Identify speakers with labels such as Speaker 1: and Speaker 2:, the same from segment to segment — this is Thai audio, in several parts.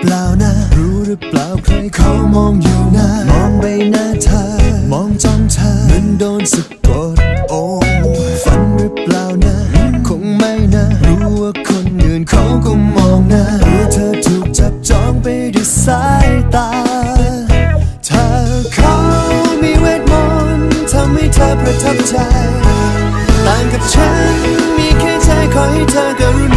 Speaker 1: เปล่านะ รู้หรือเปล่าใครเขามองอยู่นะ มองไปหน้าเธอ มองจ้องเธอมันโดนสะกดโอ้ฝันหรือเปล่านะ คงไม่นะ รู้ว่าคนอื่นเขาก็มองนะรู้เธอถูกจับจองไปด้วยสายตา เธอเขามีเวทมนต์ทำให้เธอประทับใจ ต่างกับฉัน มีแค่ใจคอยเธอกรุ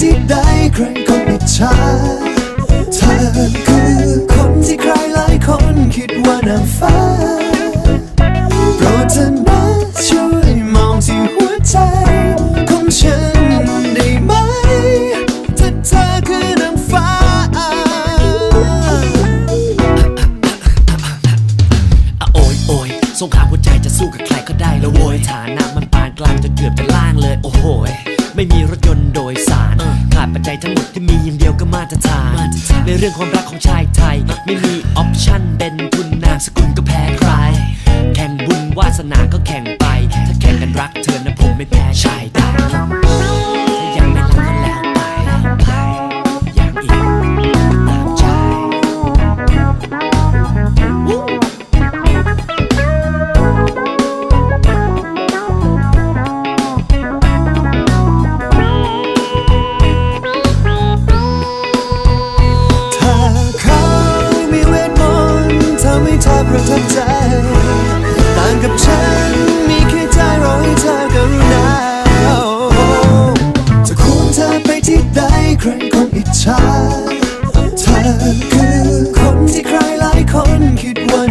Speaker 1: ที่ใดใครคงอิจฉาเธอคือคนที่ใครหลายคนคิดว่านางฟ้าโปรดเธอนะช่วยมองที่หัวใจของฉันได้ไหมถ้าเธอคือนางฟ้า
Speaker 2: อะโอยโอยสงครามหัวใจจะสู้กับใครก็ได้แล้วโวยฐานะมันปานกลางจนเกือบจะล่างเลยโอ้โหย ไม่มีรถยนต์โดยสาร ขาดปัจจัยทั้งหมดที่มีอย่างเดียวก็มาตรฐาน ในเรื่องความรักของชายไทย ไม่มีออปชั่นเป็นทุนนามสกุลก็แพ้ใคร แข่งบุญวาสนาก็แข่งไป ถ้าแข่งกันรักเธอนะผมไม่แพ้ชายใด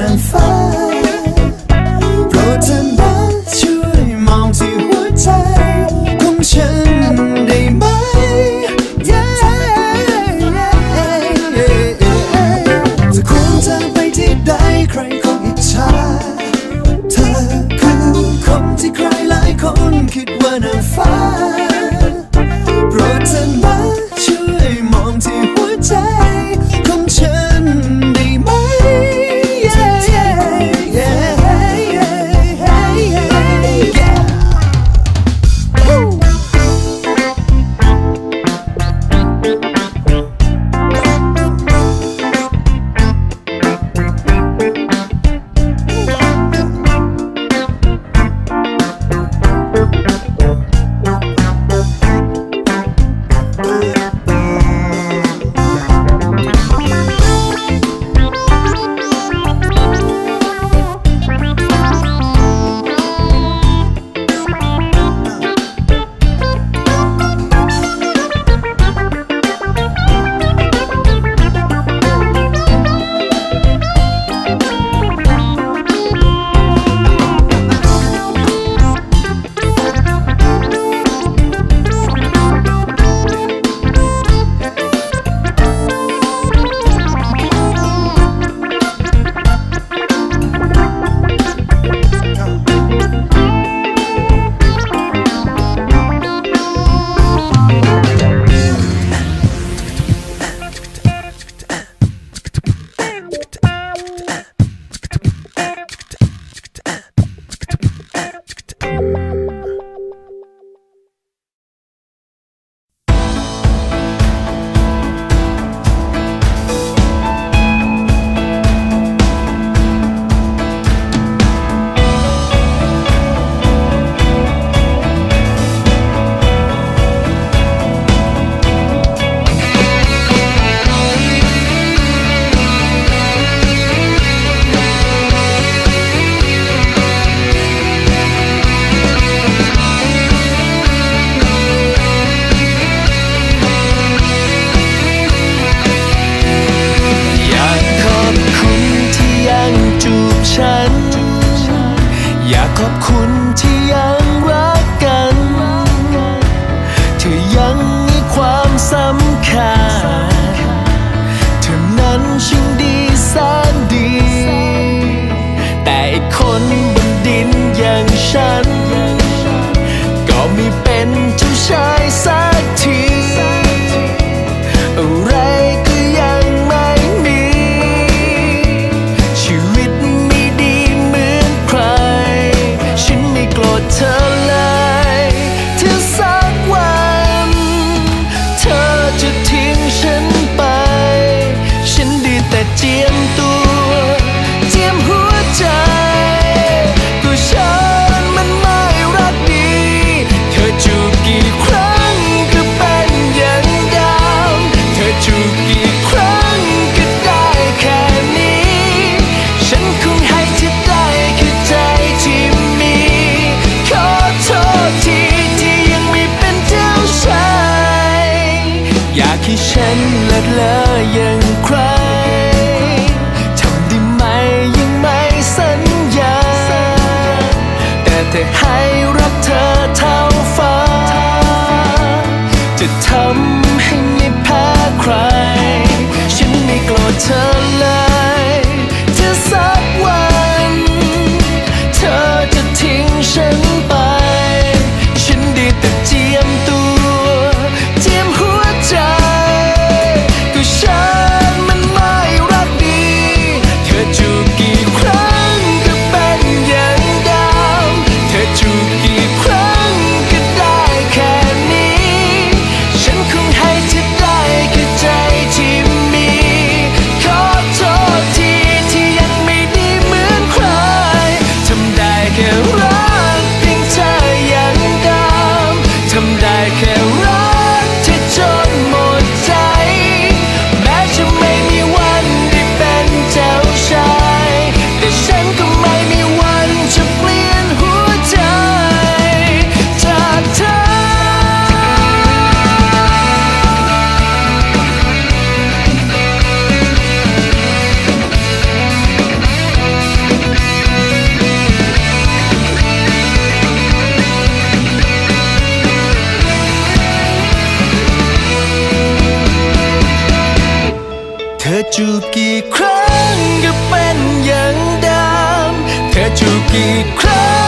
Speaker 1: นางฟ้าโปรดเธอนะช่วยมองที่หัวใจของฉันได้ไหมจะควงเธอไปที่ใดใครคงอิจฉาเธอคือคนที่ใครหลายคนคิดว่านางฟ้า
Speaker 2: แต่ให้รักเธอเท่าฟ้า จะทำ ธอจูบกี่ครั้งก็เป็นอย่างเดิมเธอจูบกี่ครั้ง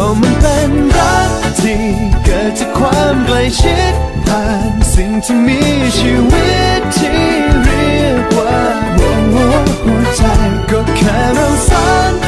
Speaker 2: ก็มันเป็นรักที่เกิดจากความใกล้ชิดผ่านสิ่งที่มีชีวิตที่เรียกว่าหัวหัวใจก็แค่เราสาน